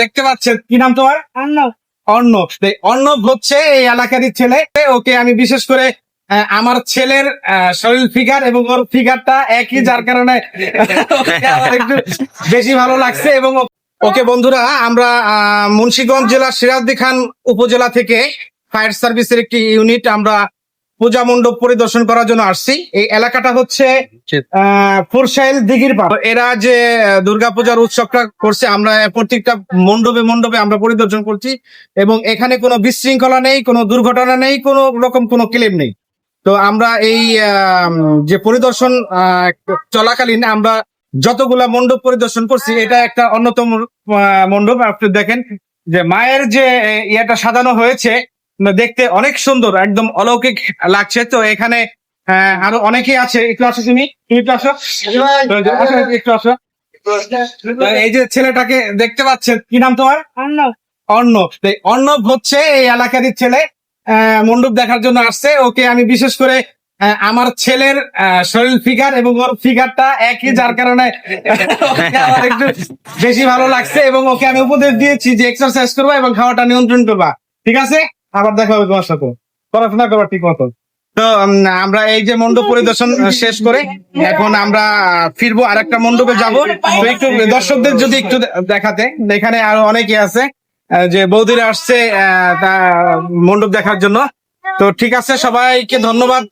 দেখতে পাচ্ছেন কি নাম তোমার? অর্ণব। অর্ণব। অর্ণব হচ্ছে এই এলাকারই ছেলে। ওকে আমি বিশেষ করে আমার ছেলের শরীর ফিগার এবং ওর ফিগারটা একই যার কারণে একটু বেশি ভালো লাগছে এবং ওকে বন্ধুরা আমরা মুন্সিগঞ্জ জেলার সিরাজদি খান উপজেলা থেকে ফায়ার সার্ভিসের একটি ইউনিট আমরা পূজা মণ্ডপ পরিদর্শন করার জন্য আসছি। এই এলাকাটা হচ্ছে ফুরসাইল দিঘির পাড়। এরা যে দুর্গাপূজার উৎসবটা করছে আমরা প্রত্যেকটা মণ্ডপে মণ্ডপে আমরা পরিদর্শন করছি এবং এখানে কোনো বিশৃঙ্খলা নেই কোনো দুর্ঘটনা নেই কোনো রকম কোনো ক্লেম নেই। তো আমরা এই যে পরিদর্শন আহ, চলাকালীন আমরা যতগুলা মণ্ডপ পরিদর্শন করছি এটা একটা অন্যতম মণ্ডপ। আপনি দেখেন যে মায়ের যে ইয়েটা সাজানো হয়েছে দেখতে অনেক সুন্দর একদম অলৌকিক লাগছে। তো এখানে আহ, আরও অনেকেই আছে। একটু আসো তুমি তুমি একটু আসো। একটু আসো। এই যে ছেলেটাকে দেখতে পাচ্ছেন কি নাম তোমার? অর্ণব। অর্ণব। এই অর্ণব হচ্ছে এই এলাকারই ছেলে। মণ্ডপ দেখার জন্য আসছে। ওকে আমি বিশেষ করে আমার ছেলের শরীর ফিগার এবং ওর ফিগারটা একই যার কারণে আমার একটু বেশি ভালো লাগছে এবং ওকে আমি উপদেশ দিয়েছি যে এক্সারসাইজ করবা এবং খাওয়াটা নিয়ন্ত্রণ করবা। ঠিক আছে? আবার দেখা হবে তোমার সাথে। পড়াশোনা করবা ঠিক মতো। তো আমরা এই যে মন্ডপ পরিদর্শন শেষ করে এখন আমরা ফিরবো আর একটা মণ্ডপে যাব। একটু দর্শকদের যদি একটু দেখাতে, এখানে আরও অনেকে আছে যে বৌদিরা আসছে মণ্ডপ দেখার জন্য। তো ঠিক আছে, সবাইকে ধন্যবাদ।